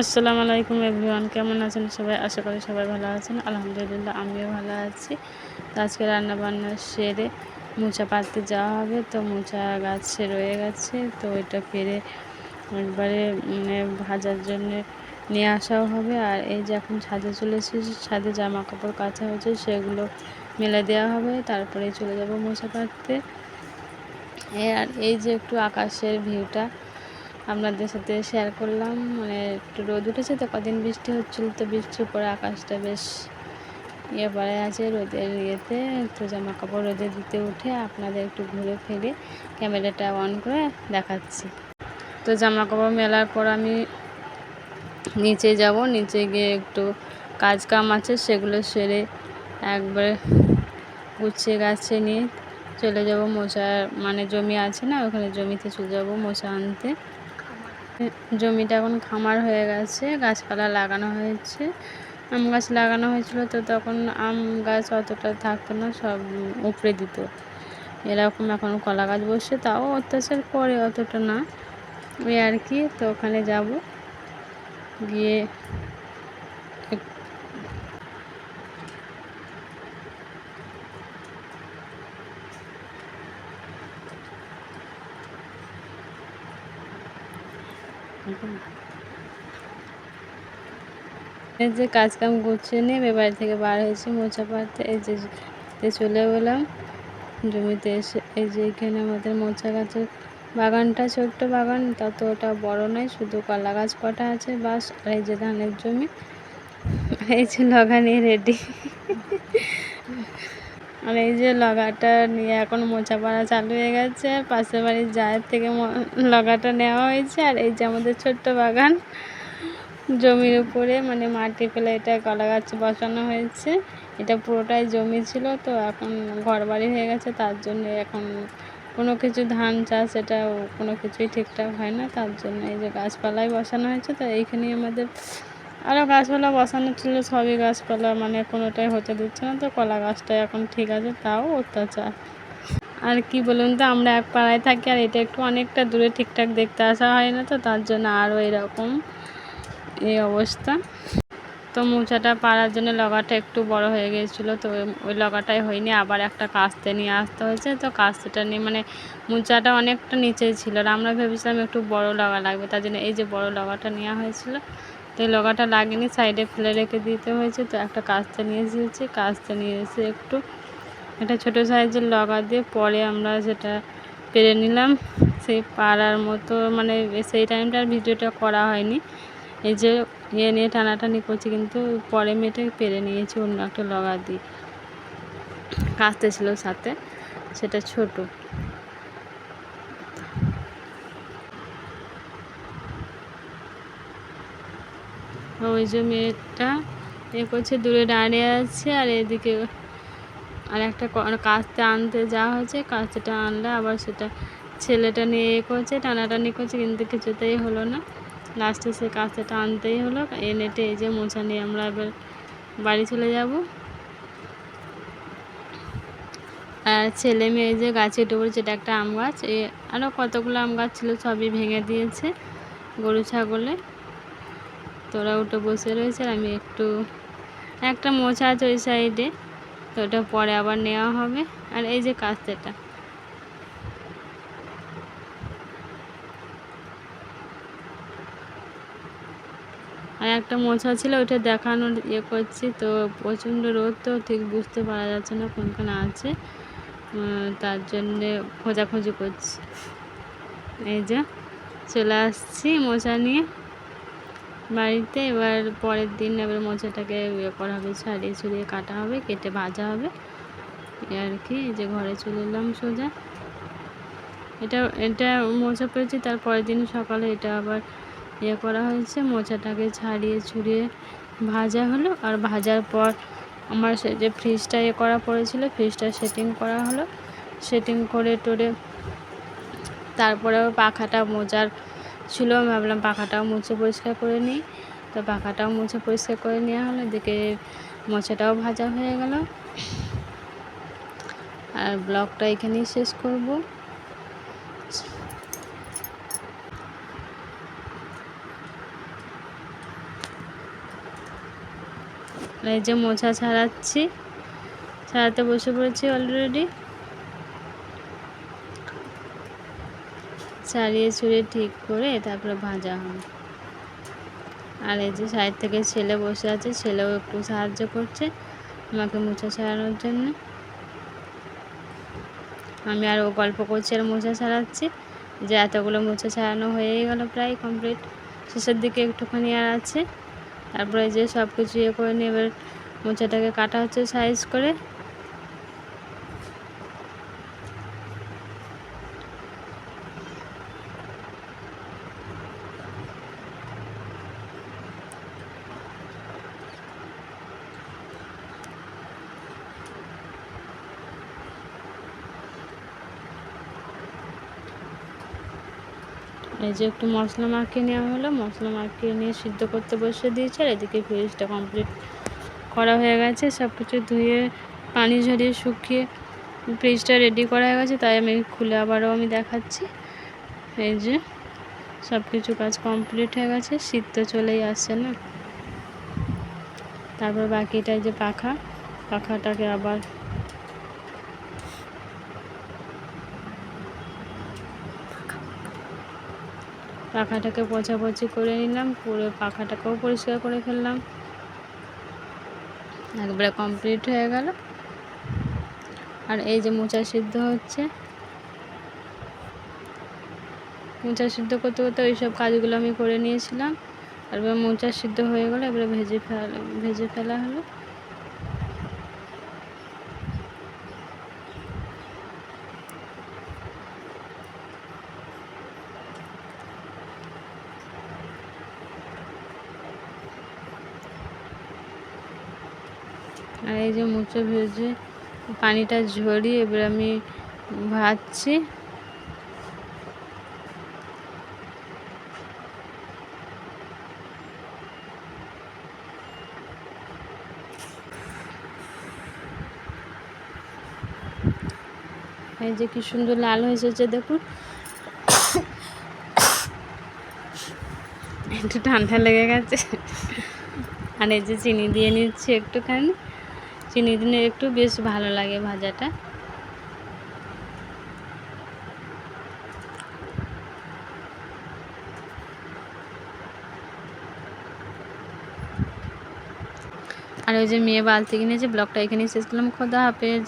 আসসালামু আলাইকুম এভরিওয়ান, কেমন আছেন সবাই? আশা করি সবাই ভালো আছেন। আলহামদুলিল্লাহ, আমিও ভালো আছি। তো আজকে রান্না বান্না সেরে মোচা পাততে যাওয়া হবে। তো মোচা গাছে রয়ে গেছে। তো ওইটা পেরে একবারে মানে ভাজার জন্য নিয়ে আসাও হবে। আর এই যে এখন ছাদে চলে এসেছি, ছাদে জামা কাপড় কাচা হয়েছে, সেগুলো মেলে দেওয়া হবে। তারপরে চলে যাব মোচা পাততে আর এই যে একটু আকাশের ভিউটা আপনাদের সাথে শেয়ার করলাম। মানে একটু রোদ উঠেছে তো কদিন বৃষ্টি হচ্ছিল তো বৃষ্টির পরে আকাশটা বেশ ইয়ে পড়ে আছে রোদের ইয়েতে। তো জামা কাপড় রোদে দিতে উঠে আপনাদের একটু ঘুরে ফিরে ক্যামেরাটা অন করে দেখাচ্ছি। তো জামা কাপড় মেলার পর আমি নিচে যাব। নিচে গিয়ে একটু কাজ কাম আছে, সেগুলো সেরে একবার গুছিয়ে গাছে নিয়ে চলে যাব। মশার মানে জমি আছে না, ওখানে জমিতে চলে যাব মশা আনতে। জমিটা এখন খামার হয়ে গেছে, গাছপালা লাগানো হয়েছে। আম গাছ লাগানো হয়েছিল তো তখন আম গাছ অতটা থাকতো না, সব উপড়ে দিত। এরকম এখন কলা গাছ বসছে তাও অত্যাচার করে অতটা না। ওই আর কি, তো ওখানে যাব। গিয়ে এই যে কাজ কাম গুছিয়ে নিয়ে বাড়ি থেকে বার হয়েছি মোচা পাড়তে। এই যে চলে গেলাম। জমিতে এসে এই যে এখানে আমাদের মোচা গাছের বাগানটা, ছোট্ট বাগান। তত ওটা বড় নয়, শুধু কলা গাছ কটা আছে বাস, আর এই যে ধানের জমি। এই যে লগা নিয়ে রেডি। আর এই যে লগাটা নিয়ে এখন মোচা পাড়া চালু হয়ে গেছে। পাশের বাড়ির জায়ের থেকে লগাটা নেওয়া হয়েছে। আর এই যে আমাদের ছোট্ট বাগান, জমির উপরে মানে মাটি ফেলে এটা কলা গাছ বসানো হয়েছে। এটা পুরোটাই জমি ছিল, তো এখন ঘর বাড়ি হয়ে গেছে। তার জন্য এখন কোনো কিছু ধান চাষ, এটা কোনো কিছুই ঠিকঠাক হয় না। তার জন্য এই যে গাছপালাই বসানো হয়েছে, তো এইখানেই আমাদের আরও গাছপালা বসানো ছিল, সবই গাছপালা মানে কোনোটাই হতে দিচ্ছে না তো, কলা গাছটা এখন ঠিক আছে, তাও অত্যাচার। আর কি বলুন তো, আমরা এক পাড়ায় থাকি আর এটা একটু অনেকটা দূরে ঠিকঠাক দেখতে আসা হয় না তো, তার জন্য আরও এরকম এই অবস্থা। তো মোচাটা পাড়ার জন্য লগাটা একটু বড় হয়ে গিয়েছিল, তো ওই লগাটাই হয়নি, আবার একটা কাস্তে নিয়ে আসতে হয়েছে, তো কাস্তেটা নিয়ে মানে মোচাটা অনেকটা নিচেই ছিল, আর আমরা ভেবেছিলাম একটু বড় লগা লাগবে, তার জন্য এই যে বড় লগাটা নেওয়া হয়েছিল তো এই লগাটা লাগেনি সাইডে ফেলে রেখে দিতে হয়েছে। তো একটা কাস্তে নিয়ে এসেছি। কাস্তে নিয়ে এসে একটু একটা ছোটো সাইজের লগা দিয়ে পরে আমরা সেটা পেরে নিলাম। সেই পাড়ার মতো মানে সেই টাইমটার ভিডিওটা করা হয়নি। এই যে ইয়ে নিয়ে টানাটানি করছি কিন্তু পরে মেয়েটা পেরে নিয়েছি অন্য একটা লগা দিয়ে। কাস্তে ছিল সাথে, সেটা ছোট। ওই যে মেয়েটা, এ করছে, দূরে দাঁড়িয়ে আছে, আর এদিকে আর একটা কাস্তে আনতে যাওয়া হয়েছে, কাস্তেটা আনলে আবার সেটা ছেলেটা নিয়ে এ করছে, টানাটানি করছে, কিন্তু কিছুতেই হলো না। লাস্টে সে কাস্তেটা আনতেই হলো এনেটে এই যে মোছা নিয়ে আমরা এবার বাড়ি চলে যাব। আর ছেলে মেয়ে যে গাছে উঠে পড়েছে, এটা একটা আম গাছ, এ আরও কতগুলো আম গাছ ছিল সবই ভেঙে দিয়েছে, গরু, ছাগলে। তোরা উঠে বসে রয়েছে আর আমি একটু, একটা মোছা আছে ওই সাইডে তো ওটা পরে আবার নেওয়া হবে। আর এই যে কাস্তেটা। আর একটা মোছা ছিল ওইটা দেখানোর ইয়ে করছি। তো প্রচণ্ড রোদ তো, ঠিক বুঝতে পারা যাচ্ছে না কোনখানে আছে। তার জন্যে খোঁজাখুঁজি করছি। এই যে, চলে আসছি মোছা নিয়ে। বাড়িতে এবার পরের দিন এবার মোচাটাকে ইয়ে করা হবে, ছাড়িয়ে ছড়িয়ে কাটা হবে, কেটে ভাজা হবে। আর কি যে ঘরে চলে এলাম সোজা। এটা এটা মোচা পেয়েছি তার পরের দিন সকালে এটা আবার ইয়ে করা হয়েছে, মোচাটাকে ছাড়িয়ে ছুড়িয়ে ভাজা হলো। আর ভাজার পর আমার সে, যে ফ্রিজটা ইয়ে করা পড়েছিল, ফ্রিজটা সেটিং করা হলো। সেটিং করে টোরে তারপরে পাখাটা মোজার ছিল, আমি ভাবলাম পাখাটাও মুছে পরিষ্কার করে নিই। তো পাখাটাও মুছে পরিষ্কার করে নেওয়া হলো, এদিকে মোছাটাও ভাজা হয়ে গেল। আর ব্লগটা এখানেই শেষ করব। এই যে মোছা ছাড়াচ্ছি, ছাড়াতে বসে পড়েছি অলরেডি ছাড়িয়ে ছুড়ে ঠিক করে তারপরে ভাজা হবে। আর এই যে সাইড থেকে ছেলে বসে আছে, ছেলেও একটু সাহায্য করছে আমাকে মোছা ছাড়ানোর জন্য। আমি আরও গল্প করছি আর মোছা ছাড়াচ্ছি। যে এতগুলো মোছা ছাড়ানো হয়েই গেল প্রায় কমপ্লিট। শেষের দিকে একটুখানি আর আছে। তারপরে যে সব কিছু ইয়ে করে নিয়ে এবার মোচাটাকে কাটা হচ্ছে সাইজ করে। এই যে একটু মশলা মাখিয়ে নেওয়া হলো, মশলা মাখিয়ে নিয়ে সিদ্ধ করতে বসে দিয়েছে আর এদিকে ফ্রিজটা কমপ্লিট করা হয়ে গেছে। সব কিছু ধুয়ে, পানি ঝরিয়ে, শুকিয়ে ফ্রিজটা রেডি করা হয়ে গেছে, তাই আমি খুলে আবারও আমি দেখাচ্ছি। এই যে সব কিছু কাজ কমপ্লিট হয়ে গেছে, শীত তো চলেই আসছে না। তারপর বাকিটা যে পাখা, পাখাটাকে আবার পাখাটাকে পোছাপছি করে নিলাম, পুরো পাখাটাকেও পরিষ্কার করে ফেললাম। একবারে কমপ্লিট হয়ে গেল। আর এই যে মোচা সিদ্ধ হচ্ছে, মোচা সিদ্ধ করতে করতে ওই সব কাজগুলো আমি করে নিয়েছিলাম। আর মোচা সিদ্ধ হয়ে গেলো, এবারে ভেজে ফেলা ভেজে ফেলা হলো। আর এই যে মুচো ভেজে পানিটা ঝরিয়ে এবার আমি ভাজছি। এই যে কি সুন্দর লাল হয়েছে দেখুন। একটু ঠান্ডা লেগে গেছে। আর এই যে চিনি দিয়ে নিচ্ছি একটুখানি। চিনি দিলে একটু বেশ ভালো লাগে ভাজাটা। আর ওই যে মেয়ে বালতি কিনেছে, ব্লগটা এখানেই শেষ করলাম। খোদা হাফেজ।